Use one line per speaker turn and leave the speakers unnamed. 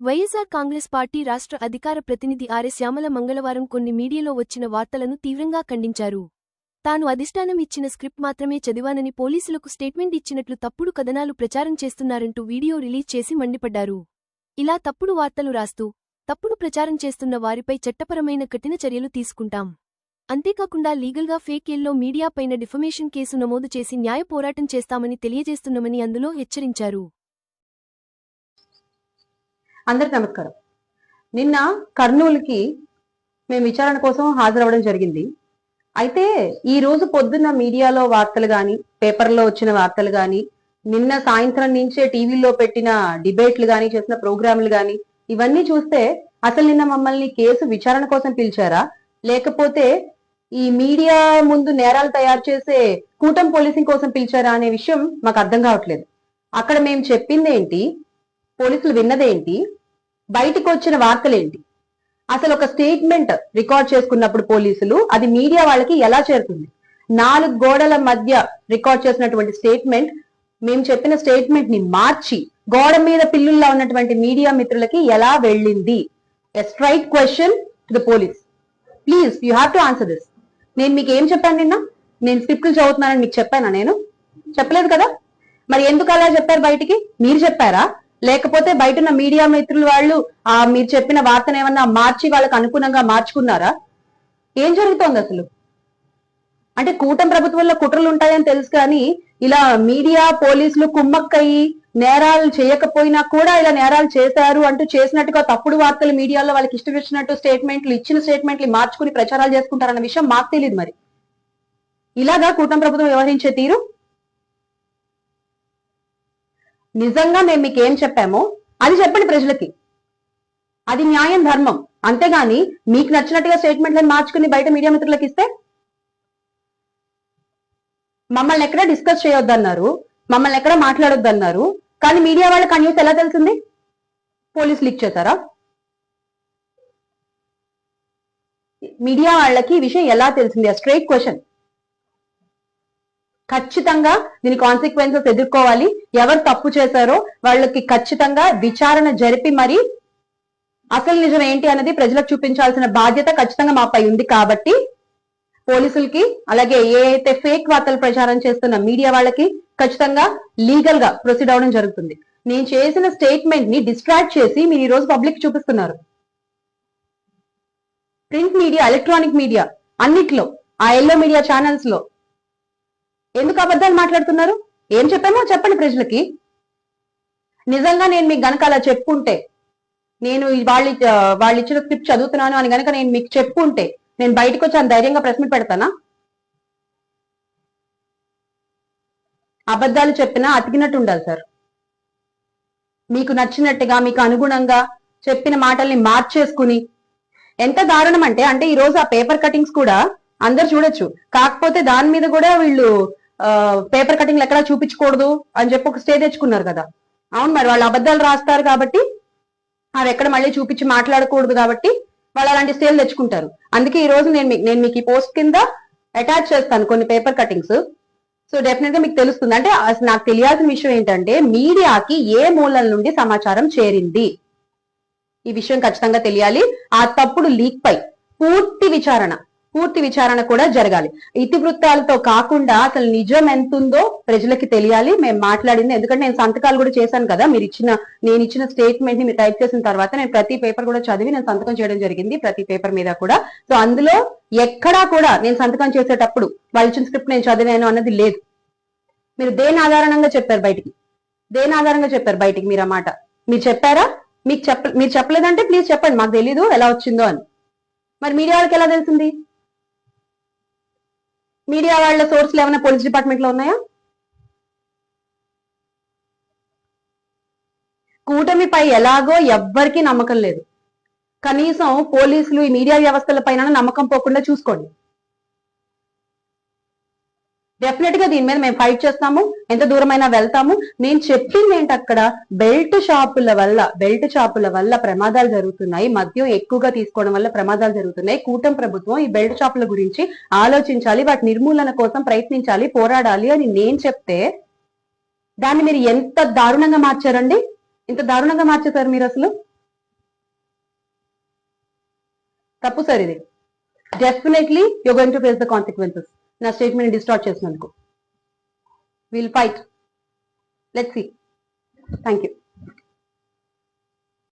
YSR Congress party రాష్ట్ర అధికార ప్రతినిధి ఆర్ఎస్ శ్యామల మంగళవారం కొన్ని మీడియాలో వచ్చిన వార్తలను తీవ్రంగా ఖండించారు. తాను అధిష్టానం ఇచ్చిన స్క్రిప్ట్ మాత్రమే చదివానని పోలీసులకు స్టేట్మెంట్ ఇచ్చినట్లు తప్పుడు కథనాలు ప్రచారం చేస్తున్నారంటూ వీడియో రిలీజ్ చేసి మండిపడ్డారు. ఇలా తప్పుడు వార్తలు రాస్తూ తప్పుడు ప్రచారం చేస్తున్న వారిపై చట్టపరమైన కఠిన చర్యలు తీసుకుంటాం. అంతేకాకుండా లీగల్గా ఫేక్ ఎల్లో మీడియాపైన డిఫమేషన్ కేసు నమోదు చేసి న్యాయ పోరాటం చేస్తామని తెలియజేస్తున్నామని అందులో హెచ్చరించారు.
అందరికి నమస్కారం. నిన్న కర్నూలుకి మేము విచారణ కోసం హాజరవడం జరిగింది. అయితే ఈ రోజు పొద్దున్న మీడియాలో వార్తలు కానీ పేపర్లో వచ్చిన వార్తలు కానీ నిన్న సాయంత్రం నుంచే టీవీలో పెట్టిన డిబేట్లు కానీ చేసిన ప్రోగ్రాంలు కానీ ఇవన్నీ చూస్తే అసలు నిన్న మమ్మల్ని కేసు విచారణ కోసం పిలిచారా? లేకపోతే ఈ మీడియా ముందు నేరాలు తయారు చేసే కూటమి పోలీసింగ్ కోసం పిలిచారా అనే విషయం మాకు అర్థం కావట్లేదు. అక్కడ మేము చెప్పింది ఏంటి పోలీసులు విన్నదేంటి? బయటికి వచ్చిన వార్తలేంటి? అసలు ఒక స్టేట్మెంట్ రికార్డ్ చేసుకున్నప్పుడు పోలీసులు అది మీడియా వాళ్ళకి ఎలా చేరుతుంది? నాలుగు గోడల మధ్య రికార్డ్ చేసినటువంటి స్టేట్మెంట్ మేము చెప్పిన స్టేట్మెంట్ని మార్చి గోడ మీద పిల్లుల్లా ఉన్నటువంటి మీడియా మిత్రులకి ఎలా వెళ్ళింది? Straight question to the police please you have to answer this నేను మీకు ఏం చెప్పాను నిన్న? నేను స్క్రిప్ట్లు చదువుతున్నానని మీకు చెప్పానా నేను? చెప్పలేదు కదా? మరి ఎందుకు అలా చెప్పారు బయటికి? మీరు చెప్పారా? లేకపోతే బయట ఉన్న మీడియా మిత్రులు వాళ్ళు ఆ మీరు చెప్పిన వార్తను ఏమన్నా మార్చి వాళ్ళకు అనుగుణంగా మార్చుకున్నారా? ఏం జరుగుతోంది అసలు? అంటే కూటమి ప్రభుత్వంలో కుట్రలు ఉంటాయని తెలుసు కానీ ఇలా మీడియా పోలీసులు కుమ్మక్కయ్యి నేరాలు చేయకపోయినా కూడా ఇలా నేరాలు చేశారు అంటూ చేసినట్టుగా తప్పుడు వార్తలు మీడియాలో వాళ్ళకి ఇష్టం వచ్చినట్టు స్టేట్మెంట్లు ఇచ్చిన స్టేట్మెంట్లు మార్చుకుని ప్రచారాలు చేసుకుంటారన్న విషయం మాకు తెలియదు మరి. ఇలాగా కూటమి ప్రభుత్వం వ్యవహరించే తీరు? నిజంగా మేము మీకు ఏం చెప్పామో అది చెప్పండి ప్రజలకి. అది న్యాయం ధర్మం. అంతేగాని మీకు నచ్చినట్టుగా స్టేట్మెంట్లను మార్చుకుని బయట మీడియా మిత్రులకు ఇస్తే? మమ్మల్ని ఎక్కడ డిస్కస్ చేయొద్దన్నారు? మమ్మల్ని ఎక్కడ మాట్లాడొద్దన్నారు? కానీ మీడియా వాళ్ళకి ఆ న్యూస్ ఎలా తెలిసింది? పోలీస్ లీక్ చేశారా? మీడియా వాళ్ళకి ఈ విషయం ఎలా తెలిసింది? స్ట్రైట్ క్వశ్చన్ ఖచ్చితంగా దీని కాన్సిక్వెన్సెస్ ఎదుర్కోవాలి. ఎవరు తప్పు చేశారో వాళ్ళకి ఖచ్చితంగా విచారణ జరిపి మరి అసలు నిజం ఏంటి అనేది ప్రజలకు చూపించాల్సిన బాధ్యత ఖచ్చితంగా మాపై ఉంది కాబట్టి పోలీసులకి అలాగే ఏ అయితే ఫేక్ వార్తలు ప్రచారం చేస్తున్న మీడియా వాళ్ళకి ఖచ్చితంగా లీగల్గా ప్రొసీడ్ అవడం జరుగుతుంది. నేను చేసిన స్టేట్మెంట్ని డిస్ట్రాక్ట్ చేసి మీరు ఈ రోజు పబ్లిక్ చూపిస్తున్నారు. ప్రింట్ మీడియా ఎలక్ట్రానిక్ మీడియా అన్నిట్లో ఆ ఎల్లో మీడియా ఛానల్స్లో ఎందుకు అబద్ధాలు మాట్లాడుతున్నారు? ఏం చెప్పామో చెప్పండి ప్రజలకి. నిజంగా నేను మీకు గనక అలా చెప్పుంటే నేను వాళ్ళు వాళ్ళు ఇచ్చిన స్క్రిప్ట్ చదువుతున్నాను అని గనక నేను మీకు చెప్పుంటే నేను బయటకు వచ్చి అంత ధైర్యంగా ప్రశ్న పెడతానా? అబద్ధాలు చెప్పినా అతికినట్టు ఉండాలి సార్. మీకు నచ్చినట్టుగా మీకు అనుగుణంగా చెప్పిన మాటల్ని మార్చేసుకుని ఎంత దారుణం అంటే అంటే ఈ రోజు ఆ పేపర్ కటింగ్స్ కూడా అందరు చూడొచ్చు. కాకపోతే దాని మీద కూడా వీళ్ళు పేపర్ కటింగ్లు ఎక్కడా చూపించకూడదు అని చెప్పి ఒక స్టే తెచ్చుకున్నారు కదా. అవును మరి వాళ్ళు అబద్ధాలు రాస్తారు కాబట్టి అవి ఎక్కడ మళ్ళీ చూపించి మాట్లాడకూడదు కాబట్టి వాళ్ళు అలాంటి స్టేలు తెచ్చుకుంటారు. అందుకే ఈ రోజు నేను మీకు నేను మీకు ఈ పోస్ట్ కింద అటాచ్ చేస్తాను కొన్ని పేపర్ కటింగ్స్. సో డెఫినెట్గా మీకు తెలుస్తుంది. అంటే అసలు నాకు తెలియాల్సిన విషయం ఏంటంటే మీడియాకి ఏ మూలం నుండి సమాచారం చేరింది? ఈ విషయం ఖచ్చితంగా తెలియాలి. ఆ తప్పుడు లీక్ పై పూర్తి విచారణ పూర్తి విచారణ కూడా జరగాలి. ఇతివృత్తాలతో కాకుండా అసలు నిజం ఎంత ఉందో ప్రజలకి తెలియాలి. మేము మాట్లాడింది. ఎందుకంటే నేను సంతకాలు కూడా చేశాను కదా. మీరు ఇచ్చిన నేను ఇచ్చిన స్టేట్మెంట్ని మీరు టైప్ చేసిన తర్వాత నేను ప్రతి పేపర్ కూడా చదివి నేను సంతకం చేయడం జరిగింది ప్రతి పేపర్ మీద కూడా. సో అందులో ఎక్కడా కూడా నేను సంతకం చేసేటప్పుడు వాళ్ళు ఇచ్చిన స్క్రిప్ట్ నేను చదివాను అన్నది లేదు. మీరు దేని ఆధారంగా చెప్పారు బయటికి? దేని ఆధారంగా చెప్పారు బయటికి మీరు ఆ మాట? మీరు చెప్పారా? మీకు చెప్ప మీరు చెప్పలేదంటే ప్లీజ్ చెప్పండి. మాకు తెలీదు. ఎలా వచ్చిందో అని. మరి మీడియా వాళ్ళకి ఎలా తెలిసింది? మీడియా వాళ్ళ సోర్స్లు ఏమైనా పోలీస్ డిపార్ట్మెంట్లో ఉన్నాయా? కూటమిపై ఎలాగో ఎవ్వరికీ నమ్మకం లేదు. కనీసం పోలీసులు ఈ మీడియా వ్యవస్థల పైన నమ్మకం పోకుండా చూసుకోండి. డెఫినెట్గా దీని మీద మేము ఫైట్ చేస్తాము. ఎంత దూరమైనా వెళ్తాము. నేను చెప్పింది ఏంటి అక్కడ బెల్ట్ షాపుల వల్ల బెల్ట్ షాపుల వల్ల ప్రమాదాలు జరుగుతున్నాయి. మద్యం ఎక్కువగా తీసుకోవడం వల్ల ప్రమాదాలు జరుగుతున్నాయి. కూటమి ప్రభుత్వం ఈ బెల్ట్ షాపుల గురించి ఆలోచించాలి. వాటి నిర్మూలన కోసం ప్రయత్నించాలి పోరాడాలి అని నేను చెప్తే దాన్ని మీరు ఎంత దారుణంగా మార్చారండి? ఇంత దారుణంగా మార్చేశారు మీరు అసలు? తప్పు సార్ ఇది. Definitely you going to face the consequences నా స్టేట్మెంట్ డిస్టార్ట్ చేసినందుకు. Will fight let see thank you